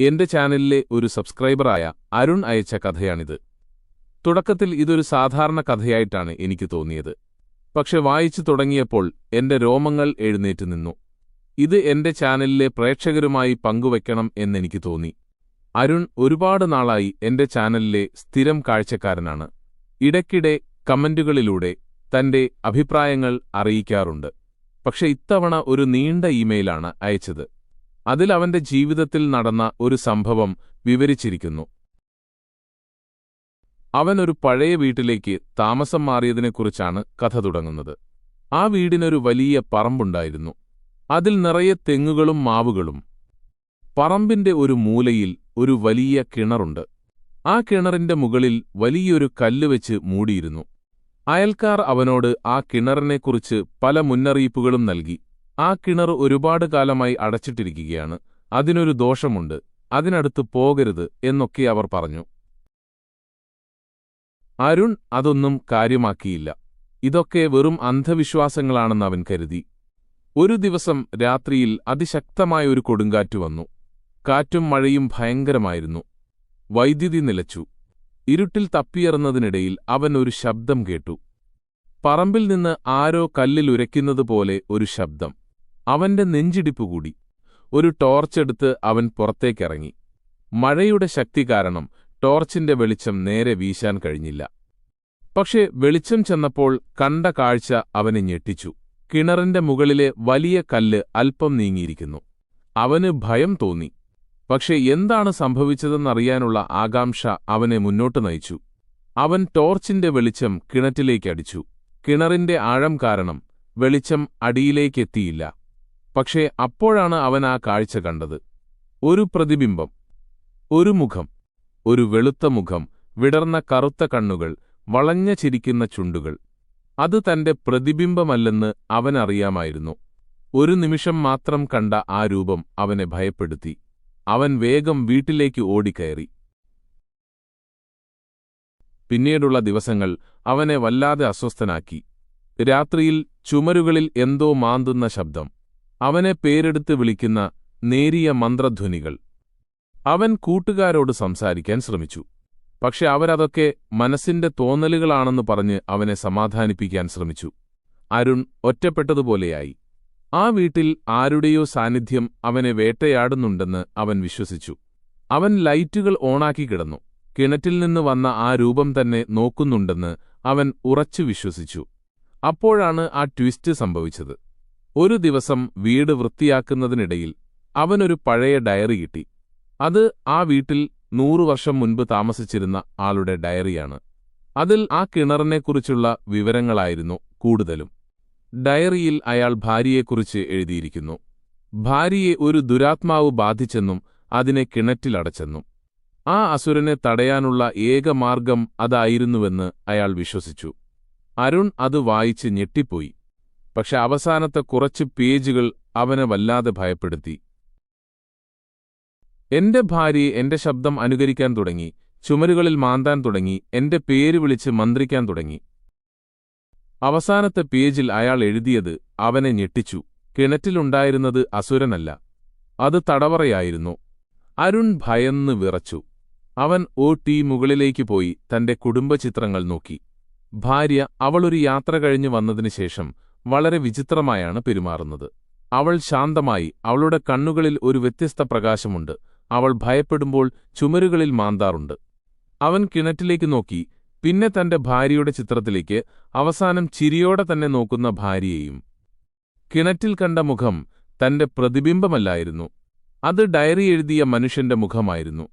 എന്റെ ചാനലിലെ ഒരു സബ്സ്ക്രൈബറായ അരുൺ അയച്ച കഥയാണിത്. തുടക്കത്തിൽ ഇതൊരു സാധാരണ കഥയായിട്ടാണ് എനിക്ക് തോന്നിയത്. പക്ഷെ വായിച്ചു തുടങ്ങിയപ്പോൾ എന്റെ രോമങ്ങൾ എഴുന്നേറ്റ് നിന്നു. ഇത് എന്റെ ചാനലിലെ പ്രേക്ഷകരുമായി പങ്കുവയ്ക്കണം എന്നെനിക്ക് തോന്നി. അരുൺ ഒരുപാട് നാളായി എന്റെ ചാനലിലെ സ്ഥിരം കാഴ്ചക്കാരനാണ്. ഇടയ്ക്കിടെ കമന്റുകളിലൂടെ തന്റെ അഭിപ്രായങ്ങൾ അറിയിക്കാറുണ്ട്. പക്ഷെ ഇത്തവണ ഒരു നീണ്ട ഇമെയിലാണ് അയച്ചത്. അതിൽ അവന്റെ ജീവിതത്തിൽ നടന്ന ഒരു സംഭവം വിവരിച്ചിരിക്കുന്നു. അവൻ ഒരു പഴയ വീട്ടിലേക്ക് താമസം മാറിയതിനെക്കുറിച്ചാണ് കഥ തുടങ്ങുന്നത്. ആ വീടിനൊരു വലിയ പറമ്പുണ്ടായിരുന്നു. അതിൽ നിറയെ തെങ്ങുകളും മാവുകളും. പറമ്പിന്റെ ഒരു മൂലയിൽ ഒരു വലിയ കിണറുണ്ട്. ആ കിണറിന്റെ മുകളിൽ വലിയൊരു കല്ല് വെച്ച് മൂടിയിരുന്നു. അയൽക്കാർ അവനോട് ആ കിണറിനെക്കുറിച്ച് പല മുന്നറിയിപ്പുകളും നൽകി. ആ കിണർ ഒരുപാട് കാലമായി അടച്ചിട്ടിരിക്കുകയാണ്. അതിനൊരു ദോഷമുണ്ട്. അതിനടുത്ത് പോകരുത് എന്നൊക്കെ അവർ പറഞ്ഞു. അരുൺ അതൊന്നും കാര്യമാക്കിയില്ല. ഇതൊക്കെ വെറും അന്ധവിശ്വാസങ്ങളാണെന്ന് അവൻ കരുതി. ഒരു ദിവസം രാത്രിയിൽ അതിശക്തമായ ഒരു കൊടുങ്കാറ്റ് വന്നു. കാറ്റും മഴയും ഭയങ്കരമായിരുന്നു. വൈദ്യുതി നിലച്ചു. ഇരുട്ടിൽ തപ്പിയറുന്നതിനിടയിൽ അവൻ ഒരു ശബ്ദം കേട്ടു. പറമ്പിൽ നിന്ന് ആരോ കല്ലിലുരയ്ക്കുന്നതുപോലെ ഒരു ശബ്ദം. അവന്റെ നെഞ്ചിടിപ്പ് കൂടി. ഒരു ടോർച്ചെടുത്ത് അവൻ പുറത്തേക്കിറങ്ങി. മഴയുടെ ശക്തി കാരണം ടോർച്ചിന്റെ വെളിച്ചം നേരെ വീശാൻ കഴിഞ്ഞില്ല. പക്ഷേ വെളിച്ചം ചെന്നപ്പോൾ കണ്ട കാഴ്ച അവനെ ഞെട്ടിച്ചു. കിണറിന്റെ മുകളിലെ വലിയ കല്ല് അല്പം നീങ്ങിയിരിക്കുന്നു. അവന് ഭയം തോന്നി. പക്ഷെ എന്താണ് സംഭവിച്ചതെന്നറിയാനുള്ള ആകാംക്ഷ അവനെ മുന്നോട്ട് നയിച്ചു. അവൻ ടോർച്ചിന്റെ വെളിച്ചം കിണറ്റിലേക്കടിച്ചു കിണറിന്റെ ആഴം കാരണം വെളിച്ചം അടിയിലേക്കെത്തിയില്ല. പക്ഷേ അപ്പോഴാണ് അവൻ ആ കാഴ്ച കണ്ടത്. ഒരു പ്രതിബിംബം ഒരു മുഖം ഒരു വെളുത്ത മുഖം വിടർന്ന കറുത്ത കണ്ണുകൾ വളഞ്ഞ ചിരിക്കുന്ന ചുണ്ടുകൾ. അത് തന്റെ പ്രതിബിംബമല്ലെന്ന് അവനറിയാമായിരുന്നു ഒരു നിമിഷം മാത്രം കണ്ട ആ രൂപം അവനെ ഭയപ്പെടുത്തി. അവൻ വേഗം വീട്ടിലേക്ക് ഓടിക്കയറി. പിന്നീടുള്ള ദിവസങ്ങൾ അവനെ വല്ലാതെ അസ്വസ്ഥനാക്കി. രാത്രിയിൽ ചുമരുകളിൽ എന്തോ മാന്തുന്ന ശബ്ദം. അവനെ പേരെടുത്ത് വിളിക്കുന്ന നേരിയ മന്ത്രധ്വനികൾ. അവൻ കൂട്ടുകാരോട് സംസാരിക്കാൻ ശ്രമിച്ചു. പക്ഷെ അവരതൊക്കെ മനസ്സിന്റെ തോന്നലുകളാണെന്ന് പറഞ്ഞ് അവനെ സമാധാനിപ്പിക്കാൻ ശ്രമിച്ചു. അരുൺ ഒറ്റപ്പെട്ടതുപോലെയായി. ആ വീട്ടിൽ ആരുടെയോ സാന്നിധ്യം അവനെ വേട്ടയാടുന്നുണ്ടെന്ന് അവൻ വിശ്വസിച്ചു. അവൻ ലൈറ്റുകൾ ഓണാക്കി കിടന്നു. കിണറ്റിൽ നിന്ന് വന്ന ആ രൂപം തന്നെ നോക്കുന്നുണ്ടെന്ന് അവൻ ഉറച്ചു വിശ്വസിച്ചു. അപ്പോഴാണ് ആ ട്വിസ്റ്റ് സംഭവിച്ചത്. ഒരു ദിവസം വീട് വൃത്തിയാക്കുന്നതിനിടയിൽ അവനൊരു പഴയ ഡയറി കിട്ടി. അത് ആ വീട്ടിൽ നൂറു വർഷം മുൻപ് താമസിച്ചിരുന്ന ആളുടെ ഡയറിയാണ്. അതിൽ ആ കിണറിനെക്കുറിച്ചുള്ള വിവരങ്ങളായിരുന്നു കൂടുതലും. ഡയറിയിൽ അയാൾ ഭാര്യയെക്കുറിച്ച് എഴുതിയിരിക്കുന്നു. ഭാര്യയെ ഒരു ദുരാത്മാവ് ബാധിച്ചെന്നും അതിനെ കിണറ്റിലടച്ചെന്നും. ആ അസുരനെ തടയാനുള്ള ഏക മാർഗം അതായിരുന്നുവെന്ന് അയാൾ വിശ്വസിച്ചു. അരുൺ അത് വായിച്ച് ഞെട്ടിപ്പോയി. പക്ഷെ അവസാനത്തെ കുറച്ച് പേജുകൾ അവനെ വല്ലാതെ ഭയപ്പെടുത്തി. എന്റെ ഭാര്യയെ എന്റെ ശബ്ദം അനുകരിക്കാൻ തുടങ്ങി ചുമരുകളിൽ മാന്താൻ തുടങ്ങി എന്റെ പേര് വിളിച്ച് മന്ത്രിക്കാൻ തുടങ്ങി. അവസാനത്തെ പേജിൽ അയാൾ എഴുതിയത് അവനെ ഞെട്ടിച്ചു. കിണറ്റിലുണ്ടായിരുന്നത് അസുരനല്ല. അത് തടവറയായിരുന്നു. അരുൺ ഭയന്ന് വിറച്ചു. അവൻ ഓ ടീ മുകളിലേക്ക് പോയി തന്റെ കുടുംബചിത്രങ്ങൾ നോക്കി. ഭാര്യ അവളൊരു യാത്ര കഴിഞ്ഞു വന്നതിനു ശേഷം വളരെ വിചിത്രമായാണ് പെരുമാറുന്നത്. അവൾ ശാന്തമായി അവളുടെ കണ്ണുകളിൽ ഒരു വ്യത്യസ്ത പ്രകാശമുണ്ട്. അവൾ ഭയപ്പെടുമ്പോൾ ചുമരുകളിൽ മാന്താറുണ്ട്. അവൻ കിണറ്റിലേക്ക് നോക്കി പിന്നെ തന്റെ ഭാര്യയുടെ ചിത്രത്തിലേക്ക് അവസാനം ചിരിയോടെ തന്നെ നോക്കുന്ന ഭാര്യയെയും. കിണറ്റിൽ കണ്ട മുഖം തന്റെ പ്രതിബിംബമല്ലായിരുന്നു. അത് ഡയറി എഴുതിയ മനുഷ്യന്റെ മുഖമായിരുന്നു.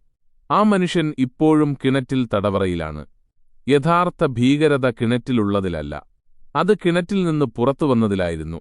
ആ മനുഷ്യൻ ഇപ്പോഴും കിണറ്റിൽ തടവറയിലാണ്. യഥാർത്ഥ ഭീകരത കിണറ്റിലുള്ളതിലല്ല. അത് കിണറ്റിൽ നിന്ന് പുറത്തു വന്നതിലായിരുന്നു